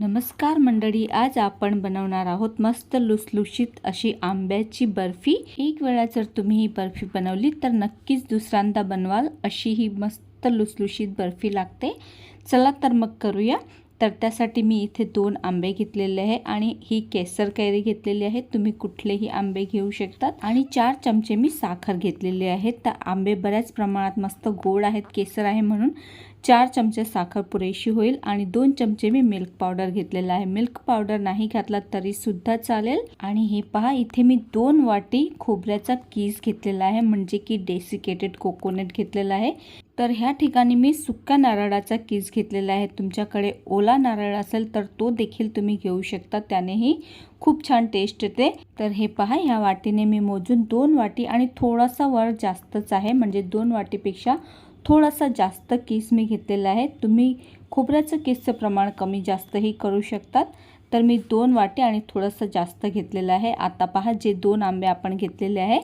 नमस्कार मंडळी आज आपण बनवणार आहोत मस्त लुसलुशीत अशी आंब्याची बर्फी. एक वेळा जर तुम्ही ही बर्फी बनवली तर नक्कीच दुसऱ्यांदा बनवाल. अशी ही मस्त लुसलुशीत बर्फी लागते. चला तर मग करूया. तर त्यासाठी मी इथे दोन आंबे घेतलेले आहे आणि ही केसर कैरी घेतलेली आहे. तुम्ही कुठलेही आंबे घेऊ शकतात. आणि चार चमचे मी साखर घेतलेले आहेत तर आंबे बऱ्याच प्रमाणात मस्त गोड आहेत केसर आहे म्हणून. चार चमचे साखर पुरेशी होईल आणि दोन चमचे मी मिल्क पावडर घेतलेला आहे. मिल्क पावडर नाही घातला तरी सुद्धा चालेल. आणि हे पहा इथे मी दोन वाटी खोबऱ्याचा कीस घेतलेला आहे म्हणजे की डेसिकेटेड कोकोनट घेतलेला आहे. तर ह्या ठिकाणी मी सुक्या नारळाचा कीस घेतलेला आहे. तुमच्याकडे ओला नारळ असेल तर तो देखील तुम्ही घेऊ शकता त्यानेही खूप छान टेस्ट येते. तर हे पहा ह्या वाटीने मी मोजून दोन वाटी आणि थोडासा वर जास्तच आहे म्हणजे दोन वाटीपेक्षा थोडासा जास्त केस मी घेतलेला आहे. तुम्ही खोबऱ्याचं केसचं प्रमाण कमी जास्तही करू शकतात. तर मी दोन वाटे आणि थोडंसं जास्त घेतलेलं आहे. आता पहा जे दोन आंबे आपण घेतलेले आहे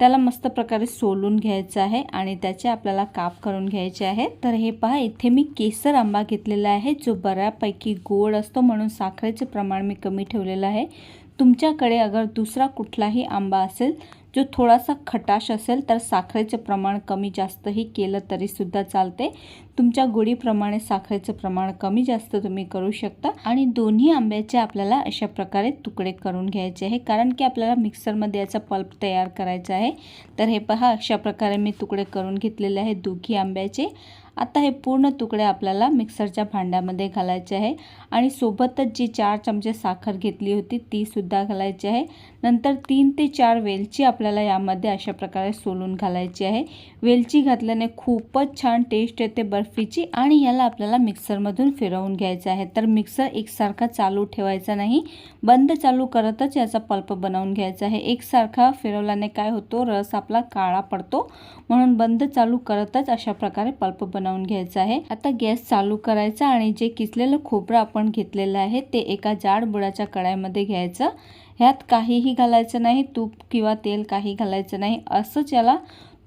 त्याला मस्त प्रकारे सोलून घ्यायचं आहे आणि त्याचे आपल्याला काप करून घ्यायचे आहे. तर हे पहा इथे मी केसर आंबा घेतलेला आहे जो बऱ्यापैकी गोड असतो म्हणून साखरेचे प्रमाण मी कमी ठेवलेलं आहे. तुमच्याकडे अगर दुसरा कुठलाही आंबा असेल जो थोडासा खटाश असेल तर साखरेचं प्रमाण कमी जास्तही केलं तरीसुद्धा चालते. तुमच्या गोडीप्रमाणे साखरेचं प्रमाण कमी जास्त तुम्ही करू शकता आणि दोन्ही आंब्याचे आपल्याला अशा प्रकारे तुकडे करून घ्यायचे आहे. कारण की आपल्याला मिक्सरमध्ये याचा पल्प तयार करायचा आहे. तर हे पहा अशा प्रकारे मी तुकडे करून घेतलेले आहे दोघी आंब्याचे. आता हे पूर्ण तुकडे आपल्याला मिक्सरच्या भांड्यामध्ये घालायचे आहे. आणि सोबतच जी चार चमचे साखर घेतली होती ती सुद्धा घालायची आहे. नंतर तीन ते चार वेलची आपल्याला यामध्ये अशा प्रकारे सोलून घालायची आहे. वेलची घातल्याने खूपच छान टेस्ट येते. बर्फीची आणि याला आपल्याला मिक्सरमधून फिरवून घ्यायचं आहे. तर मिक्सर एकसारखा चालू ठेवायचा नाही. बंद चालू करतच याचा पल्प बनवून घ्यायचा आहे. एकसारखा फिरवल्याने काय होतो? रस आपला काळा पडतो. म्हणून बंद चालू करतच अशा प्रकारे पल्प बनवून घ्यायचा आहे. आता गॅस चालू करायचा आणि जे किसलेलं खोबरं आपण घेतलेलं आहे ते एका जाड बुडाच्या कढाईमध्ये घ्यायचं. ह्यात काहीही घालायचं नाही. तूप किंवा तेल काही घालायचं नाही. असंच याला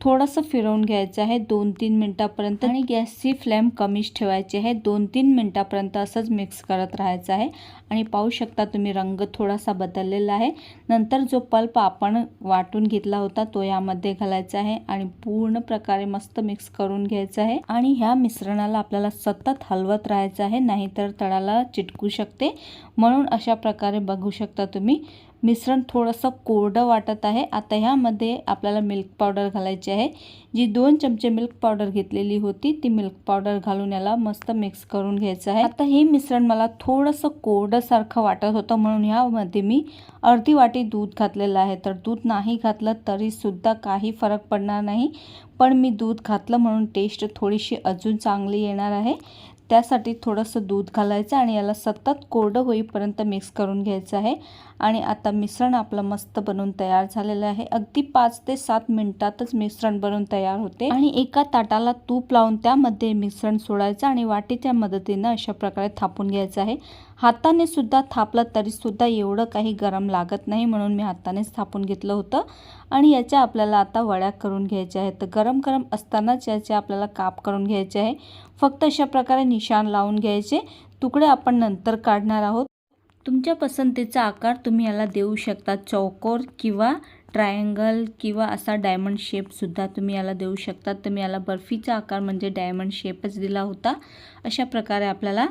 थोडंसं फिरवून घ्यायचं आहे दोन तीन मिनटापर्यंत. आणि गॅसची फ्लेम कमीच ठेवायची आहे. दोन तीन मिनटापर्यंत असंच मिक्स करत राहायचं आहे. आणि पाहू शकता तुम्ही रंग थोडासा बदललेला आहे. नंतर जो पल्प आपण वाटून घेतला होता तो यामध्ये घालायचा आहे. आणि पूर्ण प्रकारे मस्त मिक्स करून घ्यायचा आहे. आणि ह्या मिश्रणाला आपल्याला सतत हलवत राहायचं आहे. नाहीतर तळाला चिटकू शकते. म्हणून अशा प्रकारे बघू शकता तुम्ही. मिश्रण थोडंसं कोरडं वाटत आहे. आता ह्यामध्ये आपल्याला मिल्क पावडर घालायची आहे. जी दोन चमचे मिल्क पावडर घेतलेली होती ती मिल्क पावडर घालून याला मस्त मिक्स करून घ्यायचं आहे. आता हे मिश्रण मला थोडंसं कोरडंसारखं वाटत होतं म्हणून ह्यामध्ये मी अर्धी वाटी दूध घातलेलं आहे. तर दूध नाही घातलं तरीसुद्धा काही फरक पडणार नाही. पण मी दूध घातलं म्हणून टेस्ट थोडीशी अजून चांगली येणार आहे. त्यासाठी थोडंसं दूध घालायचं आणि याला सतत कोरडं होईपर्यंत मिक्स करून घ्यायचं आहे. आणि आता मिश्रण आपलं मस्त बनवून तयार झालेलं आहे. अगदी पाच ते सात मिनिटातच मिश्रण बनवून तयार होते. आणि एका ताटाला तूप लावून त्यामध्ये मिश्रण सोडायचं आणि वाटीच्या मदतीनं अशा प्रकारे थापून घ्यायचं आहे. हाताने सुद्धा थापलं तरी सुद्धा एवढं काही गरम लागत नाही म्हणून मी हातानेच थापून घेतलं होतं. आणि याच्या आपल्याला आता वड्या करून घ्यायच्या आहेत. तर गरम गरम असतानाच याचे आपल्याला काप करून घ्यायचे आहे. फक्त अशा प्रकारे निशाण लावून घ्यायचे. तुकडे आपण नंतर काढणार आहोत. तुमच्या पसंतीचा आकार तुम्ही याला देऊ शकता. चौकोर किंवा ट्रायंगल किंवा असा डायमंड शेपसुद्धा तुम्ही याला देऊ शकता. तर मी याला बर्फीचा आकार म्हणजे डायमंड शेपच दिला होता. अशा प्रकारे आपल्याला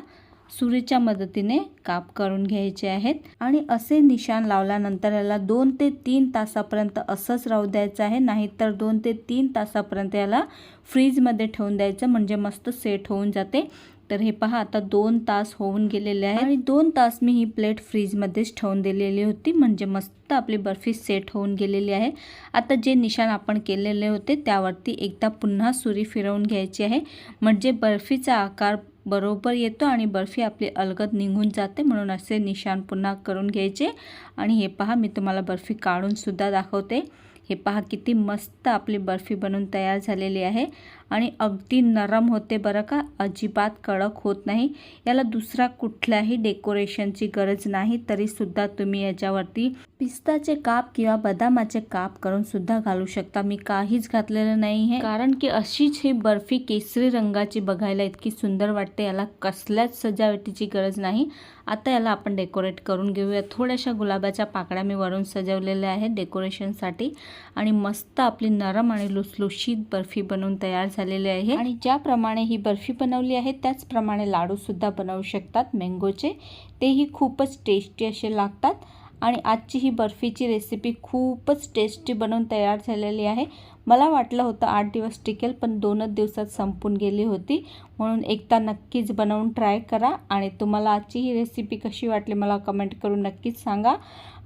सुरीच्या मदतीने काप करून घ्यायचे आहेत. आणि असे निशाण लावल्यानंतर याला दोन ते तीन तासापर्यंत असंच राहू द्यायचं आहे. नाहीतर दोन ते तीन तासापर्यंत याला फ्रीजमध्ये ठेवून द्यायचं. म्हणजे मस्त सेट होऊन जाते. तर हे पहा आता दोन तास होऊन गेलेले आहे आणि दोन तास मी ही प्लेट फ्रीजमध्येच ठेवून दिलेली होती. म्हणजे मस्त आपली बर्फी सेट होऊन गेलेली आहे. आता जे निशाण आपण केलेले होते त्यावरती एकदा पुन्हा सुरी फिरवून घ्यायची आहे. म्हणजे बर्फीचा आकार बरोबर येतो आणि बर्फी आपली अलगद निघून जाते. म्हणून असे निशाण पुन्हा करून घ्यायचे. आणि हे पहा मी तुम्हाला बर्फी काढूनसुद्धा दाखवते. हे पहा किती मस्त आपली बर्फी बनवून तयार झालेली आहे. आणि अगदी नरम होते बरं का अजिबात कडक होत नाही. याला दुसरा कुठल्याही डेकोरेशनची गरज नाही तरीसुद्धा तुम्ही याच्यावरती पिस्ताचे काप किंवा बदामाचे काप करून सुद्धा घालू शकता. मी काहीच घातलेलं नाही आहे. कारण की अशीच ही बर्फी केसरी रंगाची बघायला इतकी सुंदर वाटते. याला कसल्याच सजावटीची गरज नाही. आता याला आपण डेकोरेट करून घेऊया. थोड्याशा गुलाबाच्या पाकळ्या मी वरून सजवलेल्या आहेत डेकोरेशनसाठी. आणि मस्त आपली नरम आणि लुसलुशीत बर्फी बनवून तयार झालेली आहे. आणि ज्याप्रमाणे ही बर्फी बनवली आहे त्याचप्रमाणे लाडूसुद्धा बनवू शकतात. मँगोचे तेही खूपच टेस्टी असे लागतात. आणि आजची ही बर्फीची रेसिपी खूपच टेस्टी बनवून तयार झालेली आहे. मला वाटलं होतं आठ दिवस टिकेल पण दोनच दिवसात संपून गेली होती. म्हणून एकदा नक्कीच बनवून ट्राय करा आणि तुम्हाला आजची ही रेसिपी कशी वाटली मला कमेंट करून नक्कीच सांगा.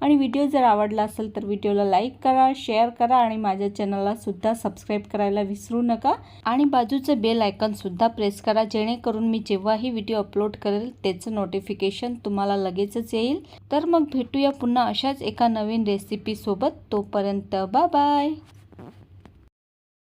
आणि व्हिडिओ जर आवडला असेल तर व्हिडिओला लाईक करा शेअर करा आणि माझ्या चॅनललासुद्धा सबस्क्राईब करायला विसरू नका. आणि बाजूचं बेल आयकॉनसुद्धा प्रेस करा जेणेकरून मी जेव्हाही व्हिडिओ अपलोड करेल त्याचं नोटिफिकेशन तुम्हाला लगेचच येईल. तर मग भेटूया पुन्हा अशाच एका नवीन रेसिपीसोबत तोपर्यंत बा बाय